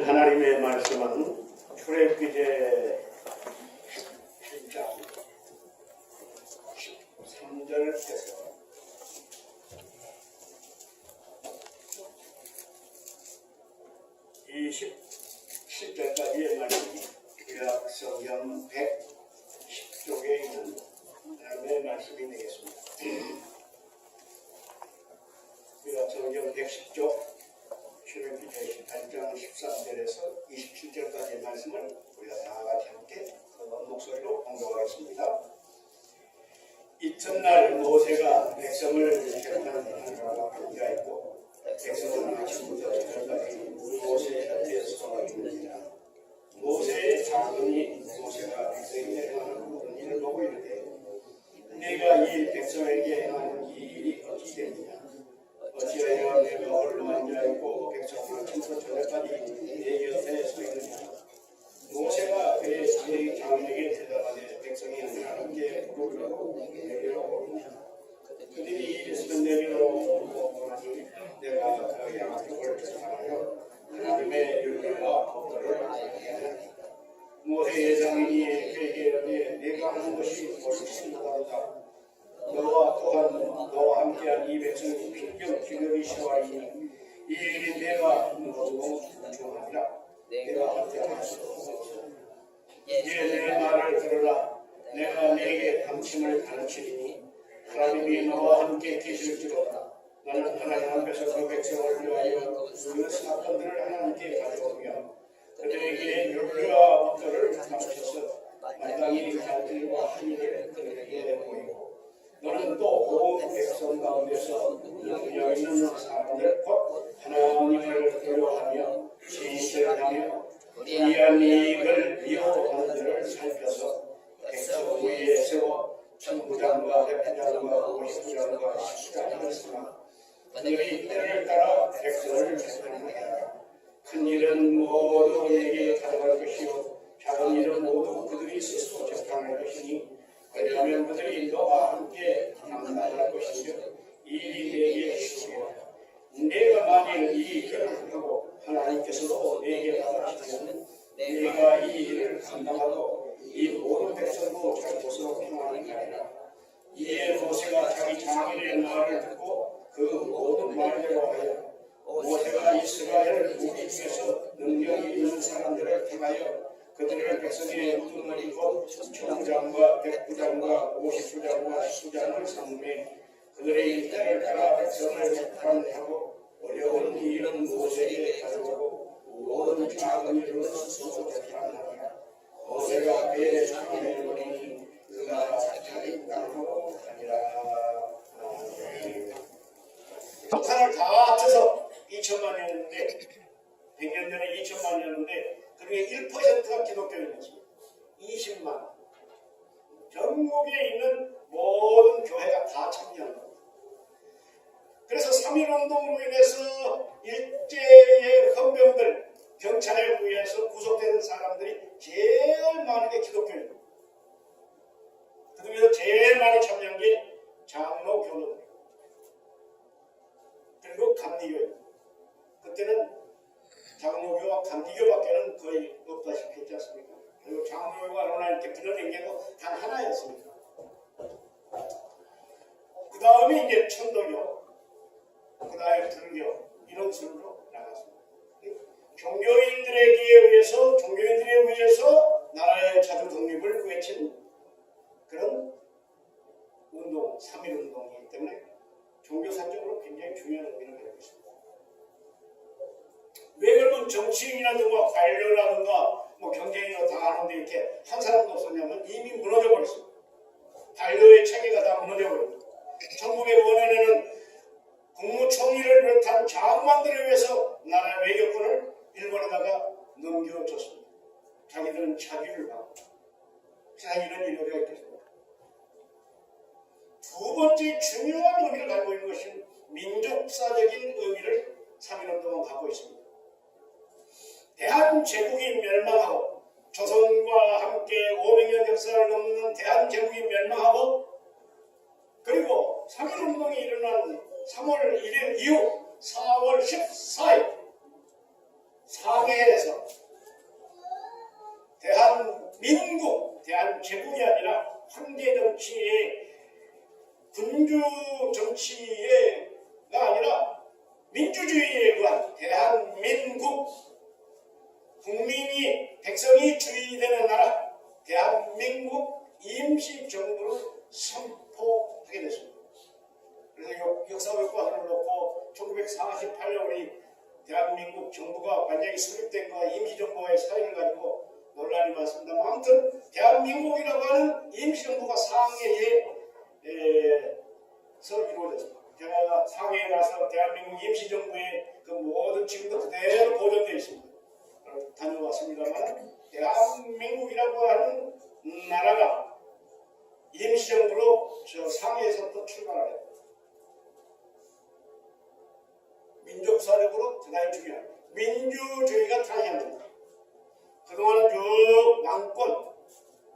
하나님의 말씀은 출애굽기제 10장 13절에서 27절까지의 말씀이 구약 성경 110쪽에 있는 하나님의 말씀이 되겠습니다. 구약 성경 110쪽 출애굽기 18장 13절에서 27절까지의 말씀을 우리가 다 같이 함께 큰 목소리로 공동하겠습니다. 이튿날 모세가 백성을 재판하는 자가 있고 백성은 아침부터 저녁까지 모세의 곁에 서 있느니라. 모세의 자손이 모세가 백성이 필경 기력이 시와이니 이 일이 내가 너무 중하니라. 내가 함께 할수 없어 이제 내 말을 들으라. 내가 내게 방침을 가르치리니 하나님이 너와 함께 계실지로다. 나는 하나님 앞에서 그 백성을 위하여 그 사건들을 하나님께 가져오며 그들에게 율례와 법도를 가르쳐서. 마땅히 갈들과 한일을 십장을 삼아 그들이 때를 따라 백성을 재판하게 하라 큰 일은 모두 내게 가져갈 것이요 작은 일은 모두 그들이 스스로 재판할 것이니 왜냐하면 그들이 너와 함께 감당할 것이며 이 일이 내게 주시오 내가 만일 이 일을 하고 하나님께서도 내게 받아주시면 내가 이 일을 감당하고 이 모든 백성도 잘 곳으로 평안하게 하리라 이에 모세가 자기 장인의 말을 듣고 그 모든 말대로 하여 모세가 이스라엘 무리 중에서 능력이 있는 사람들을 택하여 그들을 백성의 우두머리 곧 총장과 백부장과 오십부장과 수장을 삼매 그들의 일대를 따라 백성을 재판하고 어려운 일은 모세에게 가져오고 모든 작은 일은 스스로 재판하라 모세가 그의 장인을 보니 2천만 년인데 그중에 1%가 기독교인이었습니다. 20만 전국에 있는 모든 교회가 다 참여한 겁니다. 그래서 3.1운동으로 인해서 일제의 헌병들 경찰에 의해서 구속된 사람들이 제일 많은 게 기독교인입니다. 그중에서 제일 많이 참여한 게 장로 교도들 그리고 감리교회 그때는 장로교와 감리교밖에는 거의 없다시피 했지 않습니까? 그리고 장로교가 로나 이렇게 불러댕겨도 단 하나였습니다. 그 다음에 이제 천도교, 그 다음에 불교 이런 식으로 나갔습니다. 종교인들에게 의해서 종교인들에 의해서 나라의 자주 독립을 외친 그런 운동, 3.1 운동이기 때문에 종교사적으로 굉장히 중요한 의미를 그러면 정치인이라든가 관료라든가 뭐 경제인으로 다 하는데 이렇게 한 사람도 없었냐면 이미 무너져 버렸습니다. 관료의 체계가 다 무너져 버립니다. 1905년에는 국무총리를 비롯한 장관들에 의해서 나라 외교권을 일본에다가 넘겨줬습니다. 자기들은 자기를 하고 세상 이런 일들이 있겠습니다. 두 번째 중요한 의미를 가지고 있는 것이 민족사적인 의미를 3.1년 동안 갖고 있습니다. 대한제국이 멸망하고 조선과 함께 500년 역사를 넘는 대한제국이 멸망하고 그리고 3.1운동이 일어난 3월 1일 이후 4월 14일 상해에서 대한민국, 대한제국이 아니라 황제 정치의 군주 정치가 아니라 민주주의에 의한 대한민국 국민이 백성이 주의되는 나라 대한민국 임시정부를 선포하게 됐습니다. 그래서 역- 역사 교과서를 놓고 1948년 우리 대한민국 정부가 완전히 수립된 거와 임시정부와의 사이를 가지고 논란이 많습니다. 아무튼 대한민국이라고 하는 임시정부가 상해에 서 이루어졌습니다. 제가 상해에 가서 대한민국 임시정부의 그 모든 지금도 그대로 보존되어 있습니다. 어, 다녀왔습니다만 대한민국이라고 하는 나라가 임시정부로 저 상해에서부터 출발하게 됩니다. 민족사적으로 대단히 중요합니다. 민주주의가 탄생합니다. 그동안은 쭉 왕권,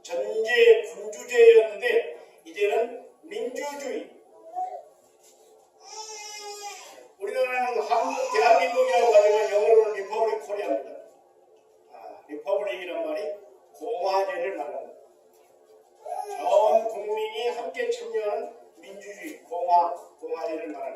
전제, 군주제였는데 이제는 민주주의. 우리나라는 한국, 대한민국이라고 하지 Thank you.